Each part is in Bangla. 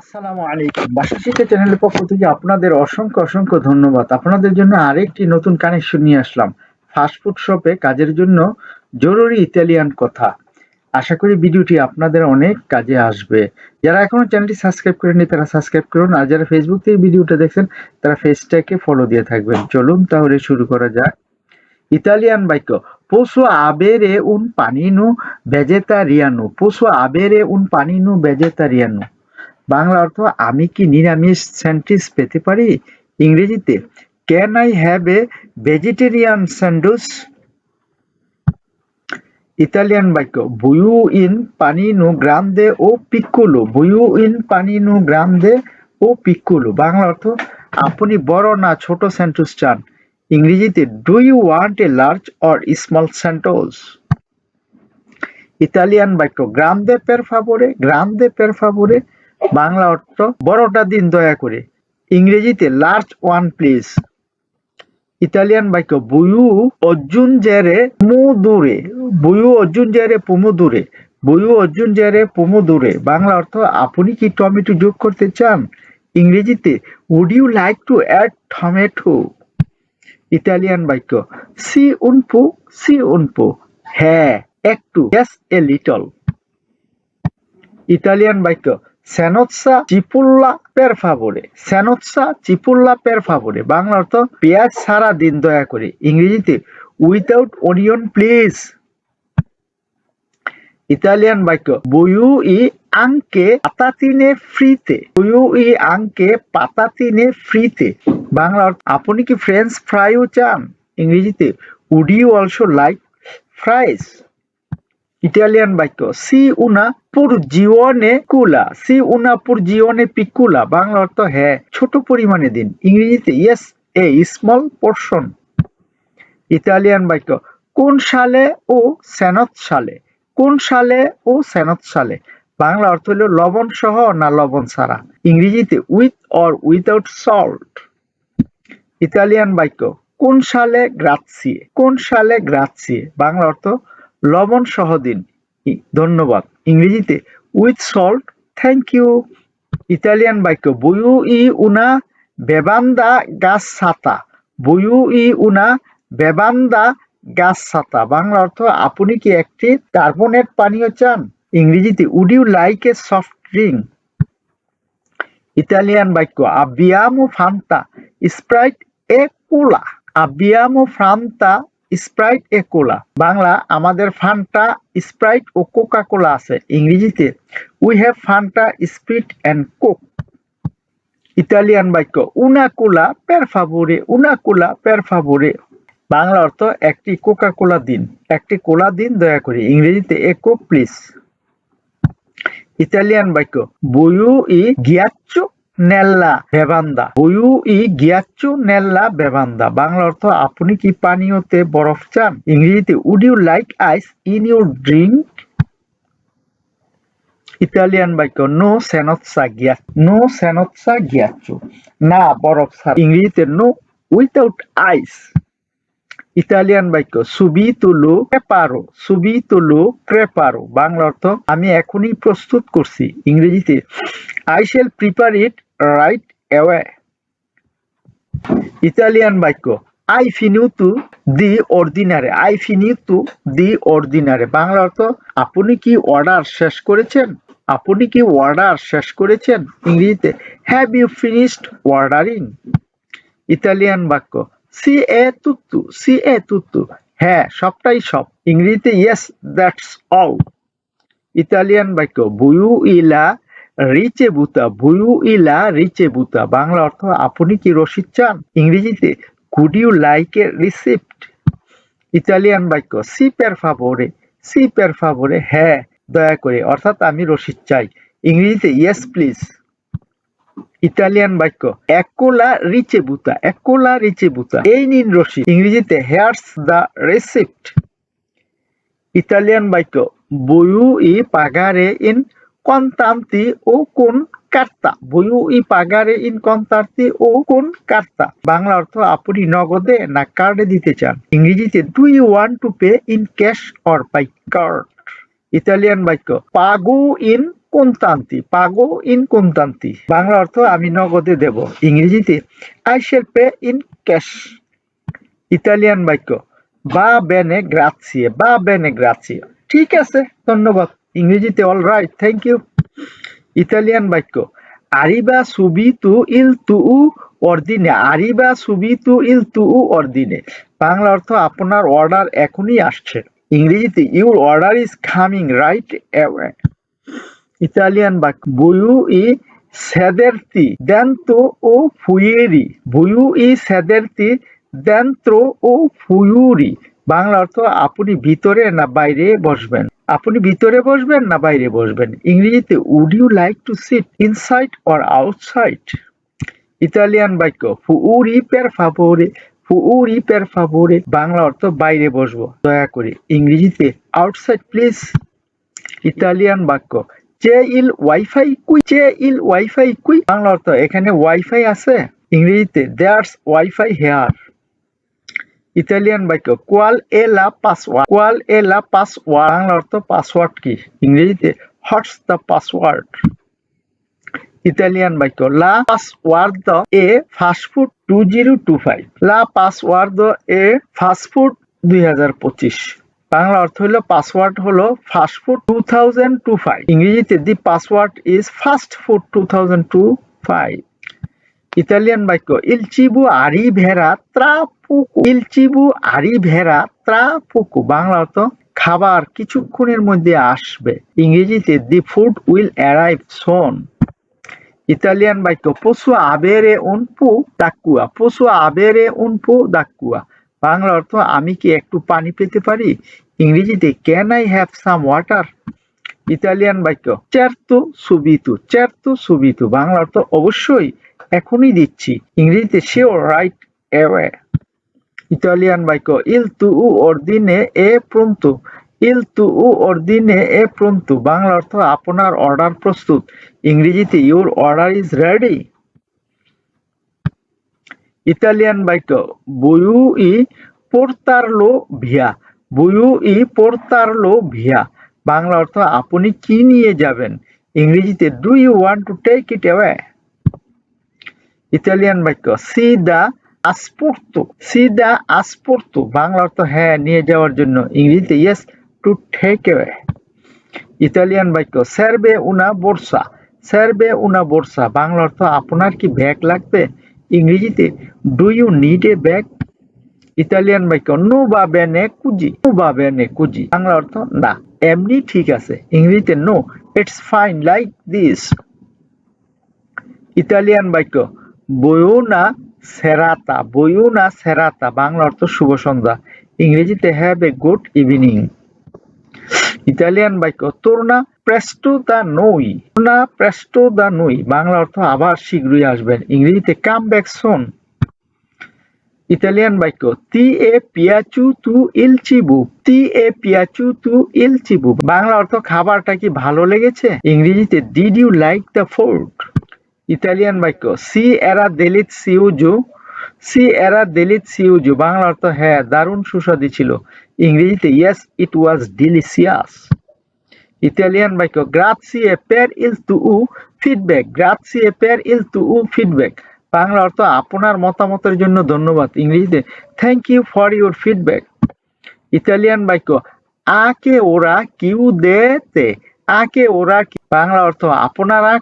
আসসালামু আলাইকুম। বাসা চ্যানেলের পক্ষ থেকে আপনাদের অসংখ্য অসংখ্য ধন্যবাদ। আপনাদের জন্য আরেকটি নতুন কানেকশন নিয়ে আসলাম। ফাস্টফুড শপে কাজের জন্য জরুরি ইতালিয়ান কথা। আশা করি ভিডিওটি আপনাদের অনেক কাজে আসবে। যারা এখনও চ্যানেলটি সাবস্ক্রাইব করেনি তারা সাবস্ক্রাইব করুন। আর যারা ফেসবুক থেকে ভিডিওটা দেখছেন, তারা ফেসটাকে ফলো দিয়ে থাকবেন। চলুন তাহলে শুরু করা যাক। ইতালিয়ান বাক্য পোসো আবেরে উন পানিনু ভেজেতারিয়ানু পোসো আবেরে উন পানিনু ভেজেতারিয়ানু বাংলা অর্থ আমি কি নিরামিষ স্যান্ডউইচ পেতে পারি? ইংরেজিতে can I have a vegetarian sandwich Italian বাক্য বুয়ু ইন পানিনু গ্রান্দে ও পিকুলু বুয়ু ইন পানিনু গ্রান্দে ও পিকুলু বাংলা অর্থ, আপনি বড় না ছোট স্যান্ডউইচ চান? ইংরেজিতে do you want a large or small sandwich Italian বাক্য গ্রান্দে পের ফাভোরে গ্রান্দে পের ফাভোরে বাংলা অর্থ, বড়টা দিন দয়া করে। ইংরেজিতে লার্জ ওয়ান প্লিজ ইতালিয়ান বাক্য, বুয়ু অর্জুন জেরে পুমুদুরে বুয়ু অর্জুন জেরে পুমু দূরে। বুয়ু অর্জুন জেরে পুমু দূরে। বাংলা অর্থ, আপনি কি টমেটো যোগ করতে চান? ইংরেজিতে would you like to add tomato Italian বাক্য, সি উনপু সি উনপু। হ্যাঁ একটু। Yes এ লিটল ইতালিয়ান বাক্য সেনোৎসা চিপুল্লা পের ফাভরে সেনোৎসা চিপুল্লা পের ফাভরে বাংলা অর্থ পেঁয়াজ সারা দিন দয়া করে। ইংরেজিতে উইথাউট অনিয়ন প্লিজ ইতালিয়ান বাক্য, বুয়ু ই আঙ্কে পাতাতিনে ফ্রিতে। বুয়ু ই আঙ্কে পাতাতিনে ফ্রিতে। বাংলা অর্থ, আপনি কি ফ্রেঞ্চ ফ্রাইও চান? ইংরেজিতে would you also like fries Italian বাক্য সি উনা পুর জীবনে কুলা সি উনা পুর জীবনে পিকুলা বাংলা অর্থ হ্যাঁ ছোট পরিমাণে দিন ইংরেজিতে yes a small portion Italian বাক্য কোন সালে ও সেনত সালে কোন সালে ও সেনত সালে বাংলা অর্থ হলো লবণ সহ না লবণ ছাড়া ইংরেজিতে with or without salt Italian বাক্য কোন সালে গ্রাৎসিয়ে কোন সালে গ্রাৎসিয়ে বাংলা অর্থ লবণ সহ দিন ধন্যবাদ। ইংরেজিতে, with salt, thank you. Italian বাক্য, বুয়ু ই উনা বেবান্দা গাছ ছাতা। বুয়ু ই উনা বেবান্দা গাছ ছাতা। বাংলা অর্থ, আপনি কি একটি কার্বনেট পানীয় চান? ইংরেজিতে, would you like a soft drink? Italian বাক্য আবিয়ামো ফান্তা স্প্রাইট এ কোলা। আবিয়ামো ফ্রান্তা স্প্রাইট এ কোলা বাংলা, আমাদের ফান্টা স্প্রাইট ও কোকা কোলা আছে। ইংরেজিতে we have Fanta Sprite and Coke Italian বাক্য উনা কোলা পের ফাভোরে উনা কোলা পের ফাভোরে বাংলা অর্থ, একটি কোকা কোলা দিন। একটি কোলা দিন, দয়া করে। ইংরেজিতে এ কোক প্লিজ ইতালিয়ান বাক্য, বুয়ু ই গিয়াচ্চো নেল্লা বেবান্দা বুয়ু ই গিয়াচ্চো নেল্লা বেবান্দা বাংলা অর্থ, আপনি কি পানীয়তে বরফ চান? ইংরেজিতে would you like ice in your drink Italian বাক্য নো সেনৎসা গিয়া নো সেনৎসা গিয়াচ্চো না, বরফ ছাড়া ইংরেজিতে নো উইথাউট আইস ইতালিয়ান বাক্য সুবি তুলু প্রেপারো সুবি তুলু প্রেপারো বাংলা অর্থ, আমি এখনই প্রস্তুত করছি ইংরেজিতে I shall prepare it right away Italian বাক্য আই ফিনিউতু দি অর্ডিনারে আই ফিনিউতু দি অর্ডিনারে বাংলা অর্থ, আপনি কি অর্ডার শেষ করেছেন? আপনি কি অর্ডার শেষ করেছেন? ইংরেজিতে have you finished ordering Italian বাক্য সি এ তুত্তু সি এ তুত্তু হ্যাঁ সবটাই সব। ইংরেজিতে ইয়েস দ্যাটস অল ইতালিয়ান বাক্য বুয়ু ইলা রিচে বুতা বুয়ু ইলা রিচে বুতা, বাংলা অর্থ আপনি কি রসিদ চান? ইংরেজিতে could you like a receipt Italian বাক্য সি পের ফাভোরে সি পের ফাভোরে হ্যাঁ দয়া করে, অর্থাৎ আমি রসিদ চাই। ইংরেজিতে ইয়েস প্লিজ ইতালিয়ান বাক্য, একোলা রিচে বুতা, একোলা রিচে বুতা, এই নিন রসিদ। ইংরেজিতে হেয়ার্স দ্য রেসিপ্ট ইতালিয়ান বাক্য বইউ ই পাগারে ইন কন্তান্তি ও কোন কার্তা? বইউ ই পাগারে ইন কন্তান্তি ও কোন কার্তা? বাংলা অর্থ আপনি নগদে না কার্ডে দিতে চান। ইংরেজিতে do you want to pay in cash or by card Italian বাক্য, পাগো ইন কোনতান্তি পাগো ইন কোনতান্তি বাংলা অর্থ, আমি নগদে দেব। ইংরেজিতে I shall pay in cash Italian বাক্য, বা বেনে গ্রাচিয়ে বা বেনে গ্রাচিয়ে ঠিক আছে, ধন্যবাদ। ইংরেজিতে all right thank you Italian বাক্য আরিবা সুবি তু ইল তু অর্দিনে আরিবা সুবি তু ইল তু অর্দিনে বাংলা অর্থ আপনার অর্ডার এখনই আসছে। ইংরেজিতে your order is coming right Italian বাক্য বুয়ু ই সেদেরতি দেন্তো ও ফুয়েরি বুয়ু ই সেদেরতি দেন্ত্র ও ফুয়ুরি বাংলা অর্থ আপনি ভিতরে না বাইরে বসবেন। আপনি ভিতরে বসবেন না বাইরে বসবেন? ইংরেজিতে would you like to sit inside or outside Italian বাক্য ফুউরি পের ফাভোরে ফুউরি পের ফাভোরে বাংলা অর্থ, বাইরে বসবো, দয়া করে। ইংরেজিতে আউটসাইড প্লিজ ইতালিয়ান বাক্য চে ইল ওয়াইফাই কুই চে ইল ওয়াইফাই কুই বাংলা অর্থ, এখানে ওয়াইফাই আছে? ইংরেজিতে দেয়ার্স ওয়াইফাই হেয়ার ইতালিয়ান বাক্য কোয়াল এ লা পাসওয়ার্ড কোয়াল এ লা পাসওয়ার্ড বাংলা অর্থ পাসওয়ার্ড কি? ইংরেজিতে হোয়াটস দ্য পাসওয়ার্ড ইতালিয়ান বাক্য লা পাসওয়ার্ড এ fast food two zero two five লা পাসওয়ার্ড এ ফাস্টফুড দুই হাজার পঁচিশ। বাংলা অর্থ হলো পাসওয়ার্ড হলো fast food two thousand two five ইংরেজিতে the password is fast food two thousand two five Italian বাক্য ইলচিবু আরি ভেরা ত্রা পুকু ইল চিবু আরি ভেরা ত্রা পুকু বাংলা অর্থ, খাবার কিছুক্ষণের মধ্যে আসবে। ইংরেজিতে the food will arrive soon Italian বাক্য পশু আবেরে উনপু দাকুয়া পশু আবেরে উনপু দাকুয়া বাংলা অর্থ, আমি কি একটু পানি পেতে পারি? ইংরেজিতে can I have some water Italian বাক্য চেরতো সুবিতু চেরতো সুবিতু বাংলা অর্থ, অবশ্যই। এখনই দিচ্ছি। ইংরেজিতে শিওর রাইট অ্যাওয়ে ইতালিয়ান বাক্য ইল তু অর্দিনে এ প্রন্তু ইল তু অর্দিনে এ প্রন্তু বাংলা অর্থ আপনার অর্ডার প্রস্তুত। ইংরেজিতে your order is ready Italian বাক্য বুয়ু ই পোর্তারলো ভিয়া বুয়ু ই পোর্তারলো ভিয়া বাংলা অর্থ আপনি কি নিয়ে যাবেন? ইংরেজিতে do you want to take it away Italian বাক্য সি দা আসপোর্তো সি দা আসপোর্তো বাংলা অর্থ হ্যাঁ নিয়ে যাওয়ার জন্য ইংরেজিতে ইয়েস টু অ্যাওয়ে ইতালিয়ান বাক্য সার্বে উনা বোরসা সার্বে উনা বর্ষা বাংলা অর্থ, আপনার কি ব্যাগ লাগবে? ইংরেজিতে do you need a bag Italian বাক্য নো বা বেনে কুজি নো বা বেনে কুজি বাংলা অর্থ, না এমনি ঠিক আছে, ইংরেজিতে no it's fine like this Italian বাক্য বয়ুনা সেরাতা বয়ুনা সেরাতা, বাংলা অর্থ শুভ সন্ধ্যা। ইংরেজিতে have a good evening Italian বাক্য, তোরনা প্রেস্টো দা নই না প্রেস্টো দা নই বাংলা অর্থ আবার শীঘ্রই আসবেন। ইংরেজিতে কাম ব্যাক সোন ইতালিয়ান বাক্য তি এ পিয়াচু তু ইল চিবু তি এ পিয়াচু তু ইল চিবু বাংলা অর্থ, খাবারটা কি ভালো লেগেছে? ইংরেজিতে did you like the food Italian বাক্য, সি এরা দেলিত সিউজু সি এরা দেলিত সিউজু বাংলা অর্থ হ্যাঁ দারুণ সুস্বাদু ছিল ইংরেজিতে yes it was delicious Italian বাক্য গ্রাzie per il tuo feedback গ্রাzie per টু উ feedback বাংলা অর্থ, আপনার মতামতের জন্য ধন্যবাদ ইংরেজিতে thank you for your feedback Italian বাক্য আকে ওরা কিউ দে দেতে আকে ওরা বাংলা অর্থ আপনারা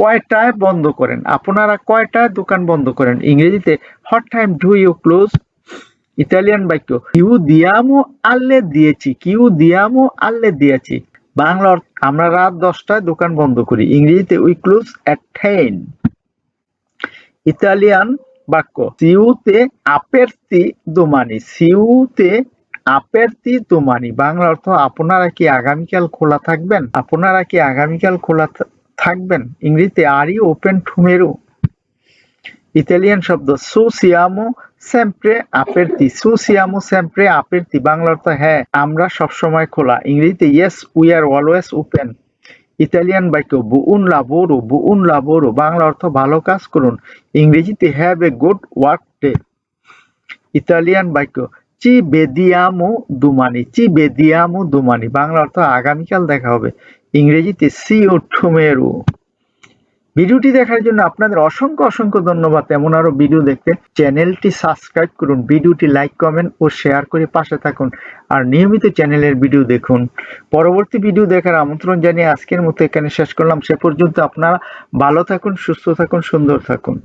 কয়টায় বন্ধ করেন? আপনারা কয়টায় দোকান বন্ধ করেন? ইংরেজিতে what time do you close Italian বাক্য কিউ দিয়ামো আল্লে দিয়েছি কিউ দিয়ামো আল্লে দিয়েছি বাংলা আমরা রাত দশটায় দোকান বন্ধ করি। ইংরেজিতে we close at ten Italian বাক্য সিউতে আপেরতি দোমানি সিউতে আপেরতি দোমানি বাংলা অর্থ, আপনারা কি আগামীকাল খোলা থাকবেন? আপনারা কি আগামীকাল খোলা থাকবেন। ইংরেজিতে are you open tomorrow. Italian শব্দ সু সিয়ামো স্যাম্প্রে আপেরতি। সু সিয়ামো স্যাম্প্রে আপেরতি। বাংলার তো হ্যাঁ আমরা সবসময় খোলা। ইংরেজিতে yes, we are always open. Italian বাক্য বু উন বুউন লাবোরো বুউন লাবোরো। বাংলা অর্থ ভালো কাজ করুন। ইংরেজিতে have a good work day. Italian বাক্য চি বেদিয়ামো দুমানি। চি বেদিয়ামো দুমানি। বাংলা অর্থ আগামীকাল দেখা হবে। ইংরেজিতে সি ও টুমেরু ভিডিওটি দেখার জন্য আপনাদের অসংখ্য অসংখ্য ধন্যবাদ। এমন আরও ভিডিও দেখতে চ্যানেলটি সাবস্ক্রাইব করুন, ভিডিওটি লাইক, কমেন্ট ও শেয়ার করে পাশে থাকুন আর নিয়মিত চ্যানেলের ভিডিও দেখুন। পরবর্তী ভিডিও দেখার আমন্ত্রণ জানিয়ে আজকের মতো এখানে শেষ করলাম। সে পর্যন্ত আপনারা ভালো থাকুন, সুস্থ থাকুন, সুন্দর থাকুন।